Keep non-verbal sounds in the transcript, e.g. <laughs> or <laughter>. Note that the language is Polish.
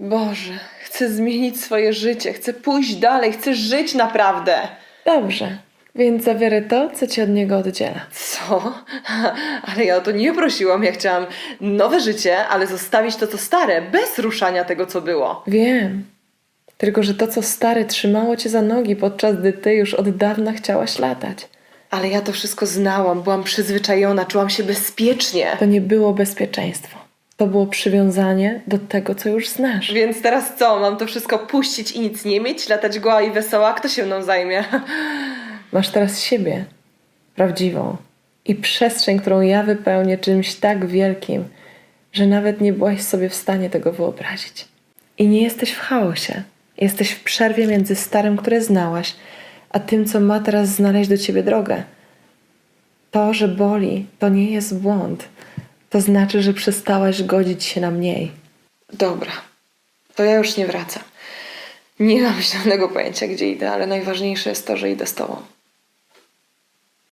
Boże, chcę zmienić swoje życie, chcę pójść dalej, chcę żyć naprawdę. Dobrze, więc zabiorę to, co cię od niego oddziela. Co? <laughs> Ale ja o to nie prosiłam. Ja chciałam nowe życie, ale zostawić to, co stare, bez ruszania tego, co było. Wiem. Tylko, że to, co stare, trzymało cię za nogi, podczas gdy ty już od dawna chciałaś latać. Ale ja to wszystko znałam, byłam przyzwyczajona, czułam się bezpiecznie. To nie było bezpieczeństwo. To było przywiązanie do tego, co już znasz. Więc teraz co? Mam to wszystko puścić i nic nie mieć? Latać goła i wesoła? Kto się mną zajmie? <laughs> Masz teraz siebie, prawdziwą, i przestrzeń, którą ja wypełnię czymś tak wielkim, że nawet nie byłaś sobie w stanie tego wyobrazić. I nie jesteś w chaosie. Jesteś w przerwie między starym, które znałaś, a tym, co ma teraz znaleźć do ciebie drogę. To, że boli, to nie jest błąd. To znaczy, że przestałaś godzić się na mniej. Dobra, to ja już nie wracam. Nie mam żadnego pojęcia, gdzie idę, ale najważniejsze jest to, że idę z tobą.